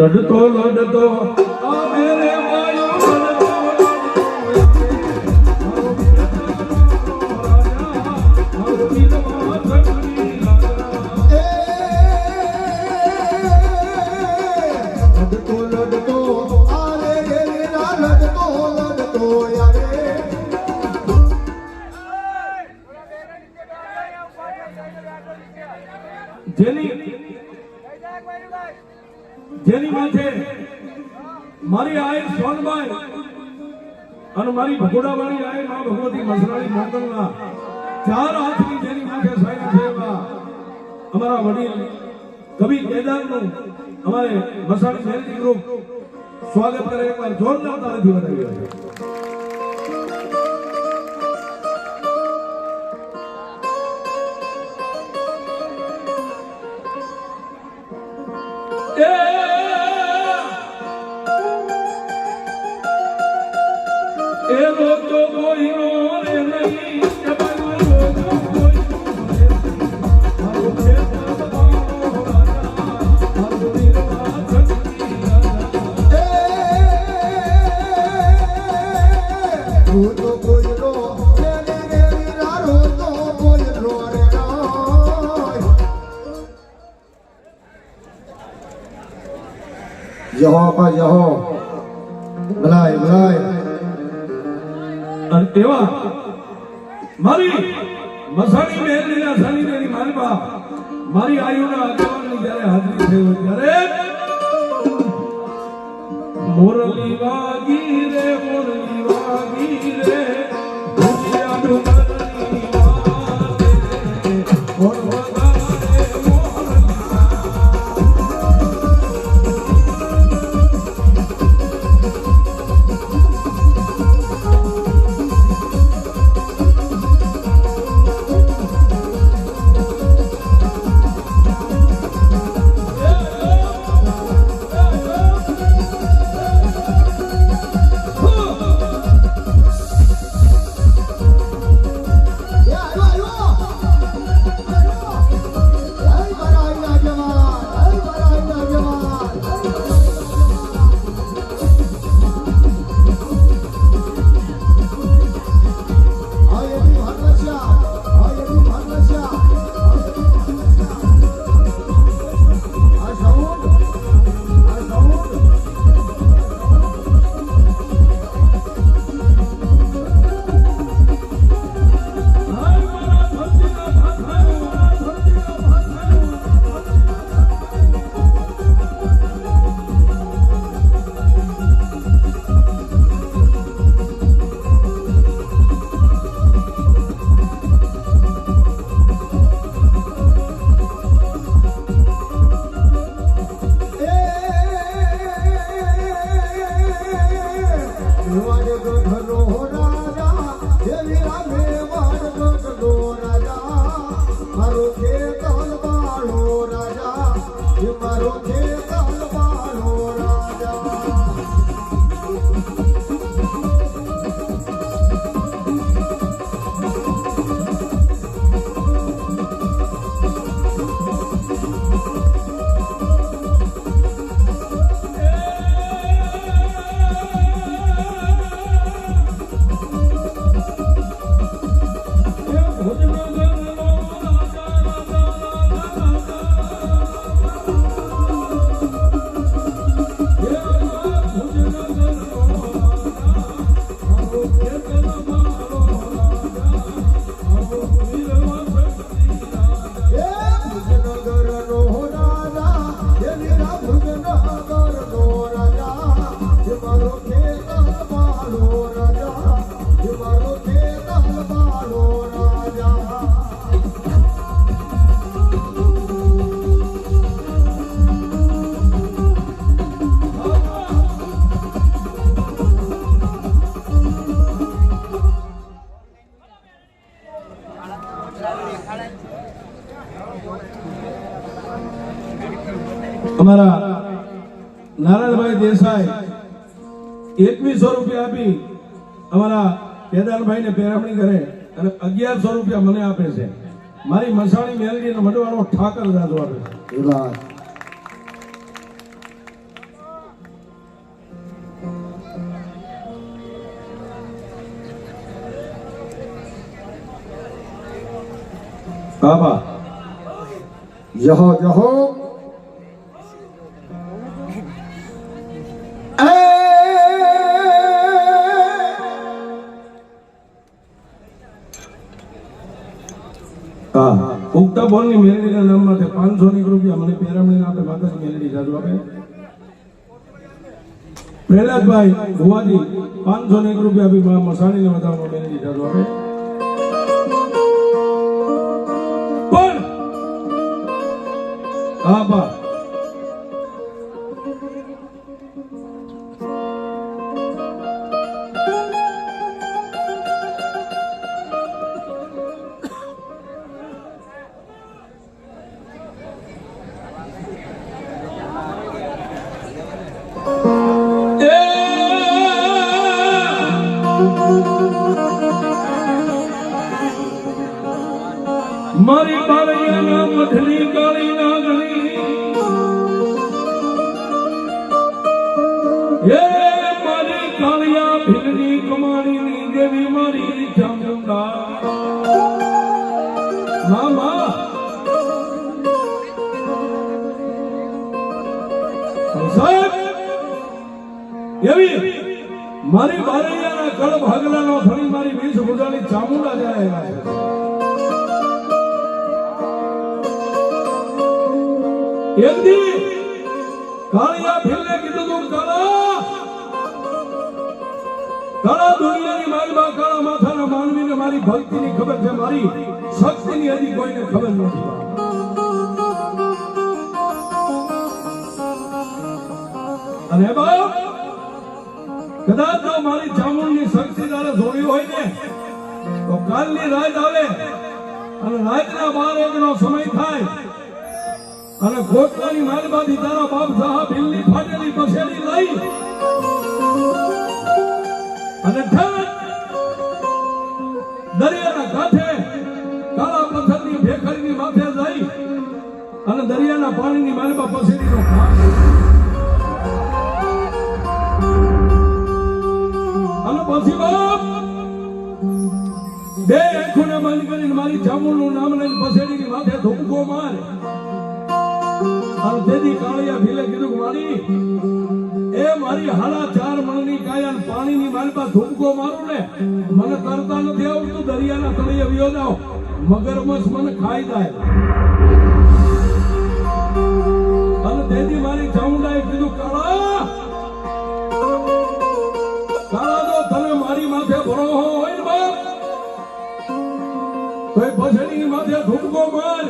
લડતો લડતો જેની છે. મારી આય સોનબાઈ અને મારી ભગોડાવાળી આય મા ભગવતી મસરાળી મોગલના ચાર હાથની જેની માથે સાયના છે અમારા વડીલ કવિ કેદારનું અમારે મેલડી ગ્રુપ સ્વાગત કરે એકવાર જોરદાર તાળીથી વધાવી રહ્યો છે. you. અમારા નારાયણભાઈ દેસાઈ એકવીસો રૂપિયા આપી અમારા કેદારભાઈને પેરામણી કરે અને અગિયારસો રૂપિયા મને આપે છે. મારી મસાણી મેલડી નો વડવાળો ઠાકર દાદો આપે છે. બાબા. જહો જહો. ઉગતા બોલની મેલડીના નામ માટે પાંચસો ની રૂપિયા મને પેરામણી આપે માતાજી મેલડી જાદુ આપે. પ્રહલાદભાઈ ભુવાજી પાંચસો એક રૂપિયા આપી મા મસાણીને વધારવા મેલડી જાદુ આપે. પણ, હા બા સાહેબ, એવી મારી બારૈયાના કળ ભાગલાનો ફરી મારી વીસ ગુજાની ચામુંડા જાય છે. દી કાળિયા ભીલને કીધું તું, કાળા કાળા દુનિયાની મારી બા કાળા માથાના માનવીને મારી ભક્તિની ખબર છે, મારી શક્તિની હજી કોઈને ખબર નથી. અને બાપ કદાચ મારી ચામુંડની શક્તિ તારે જોડી હોય ને, તો કાલની રાત આવે અને રાતના બાર એકનો સમય થાય અને ખોટલાની માલબાથી તારા બાપ સાહા ભીલની ફાટેલી પસેડી લઈ અને દરિયાના કાંઠે કાળા પથ્થરની ભેખડીની માથે જઈ અને દરિયાના પાણીની માલબા પસેડીનો ઘાટ પછી કરીને મારી ધૂપકો માર ને પાણીની મને કરતા નથી આવડતું દરિયાના તળિયે વિયો જાઓ મગરમચ્છ મને ખાઈ જાય અને તેથી મારી ચામુંડાએ કીધું, કાળા પછડીની માર.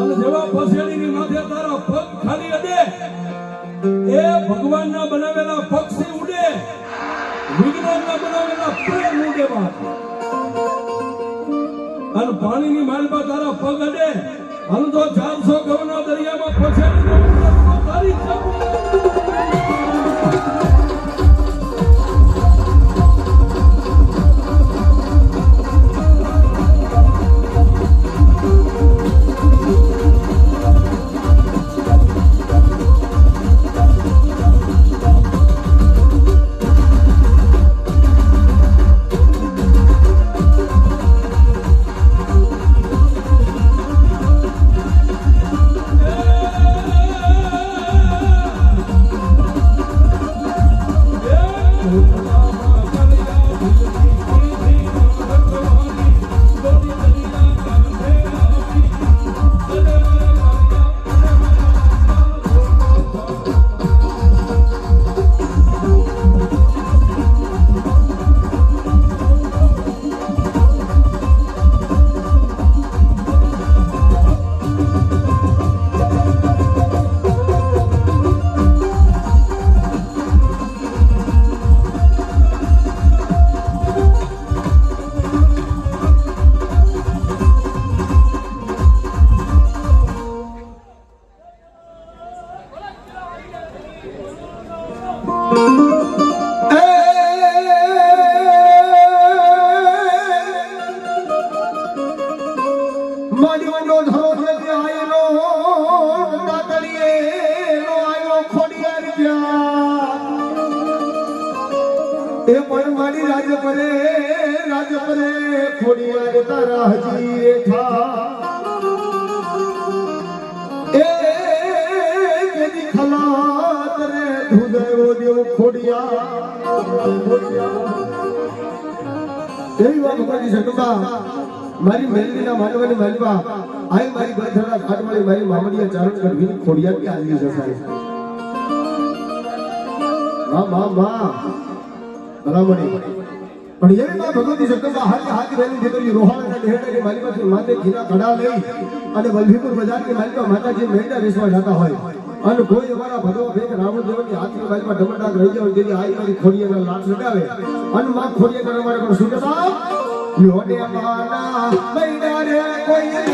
અને જેવા પછડીની માથે તારા પગ ખાલી અડે એ ભગવાનના બનાવેલા પક્ષી ઉડે. વિજ્ઞાનના બનાવેલા પ્રેમ ઉડે બાપ. અને પાણીની માલમાં તારા પગ અડે અને તો ચારસો ગવના દરિયામાં પછેડી તારી ચામુંડા રાજ પરે રાજ પરે, થોડી વાર તારા એ કેદી ખલાત રે ધુદેવો દેવ ખોડિયા. એવી વાત કરી છે, ટૂંકા. મારી મેલડીના માનવાની માલવા આય મારી ગોઠરા ખાટવાળી મારી મામડિયા ચારણ કરવી ખોડિયા કે આવી જશે મા મા મા બરાબર પણ એવી માં ભગવતી જગદંબા, હાથ હાથ રહેલી દીકરી રોહાણા કે માલિકાથી માતે ઘીના કડા લઈ અને વલ્લભીપુર કે માલિકા માતાજી મેંડા વેચવા જતા હોય. અને કોઈ અમારા ભગવા ભેગ રાવણ દેવની હાથની બાજુમાં ડમડાક રહી જાય જેથી આઈ મારી ખોડિયાના લાટ લગાવે. અને માં કરવા માટે પણ કહેતા? લોટે માના મૈના રે કોઈ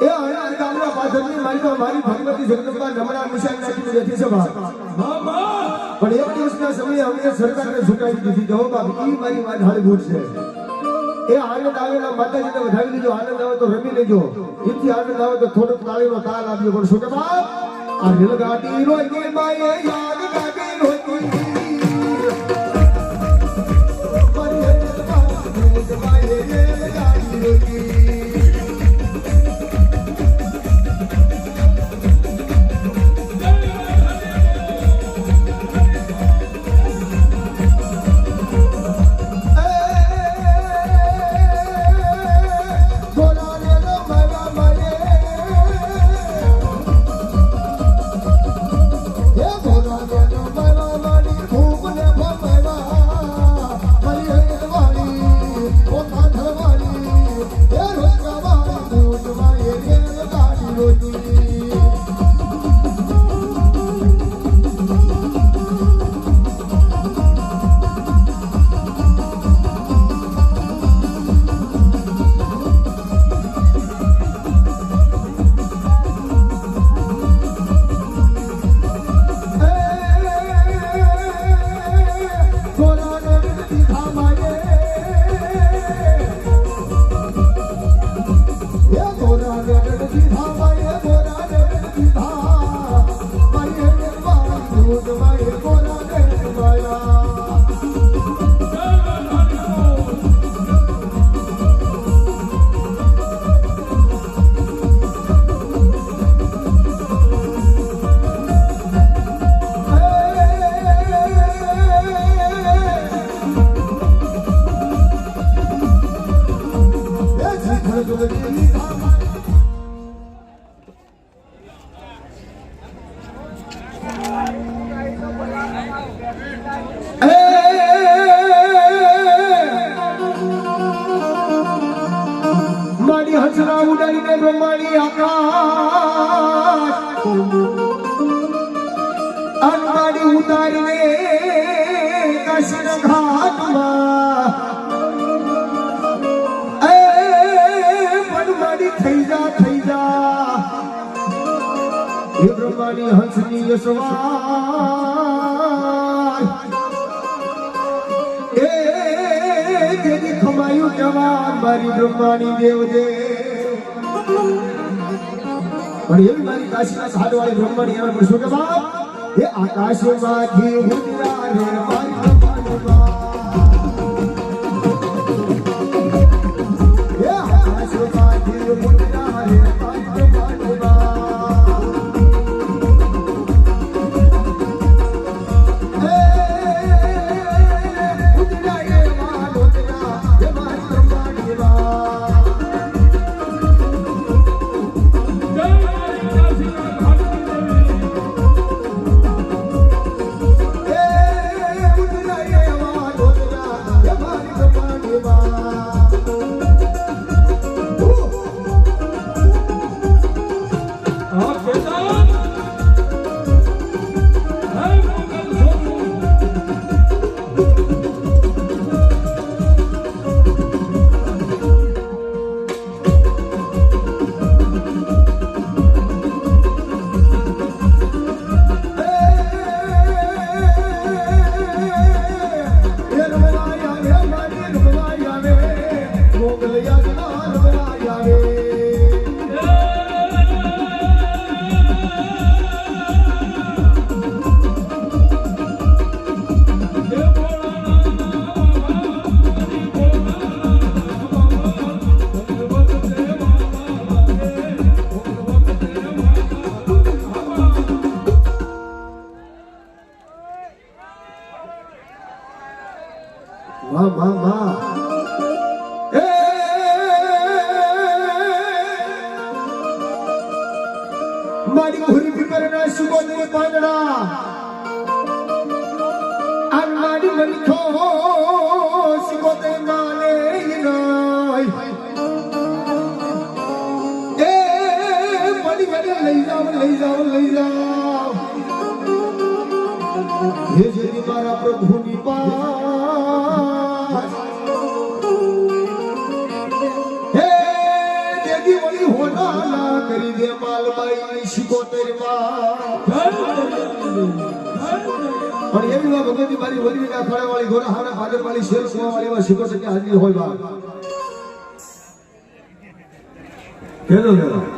એ આયા ગામના પાછળની મારી મારી આનંદ આવે તો રમી લેજો. એથી આનંદ આવે તો થોડોક તાળીનો તાલ આપ્યો પણ શું કે બાપ? આ રેલગાડી રોકી માએ યાદ ગાડી રોકી હે બ્રહ્માની હંસની યશવાય એ જેની ખમાયું જવાન, મારી બ્રહ્માની દેવ દે પણ એવી મારી કાશીના સાડવાળી બ્રહ્માની એમાં પૂછ્યું કે બાપ? હે આકાશમાંથી હું ત્યારે મારી ઘોરી ફિકરના સુગોદરી પાંદડા. આ મારી મનખો સુગોદરી માને નાય એ મારી મને લઈ જાઓ લઈ જાઓ લઈ જાઓ. હે જેની મારા પ્રભુની પાસ કરી દે માલબાઈ શિકોતેર પણ એવી વાત ભગવતી મારી વલી ના ખડે વાળી ઘોડા હારા ફાદર વાળી શેર કુવા વાળી માં શિકો શકે હાજરી હોય બા કેદો કેદો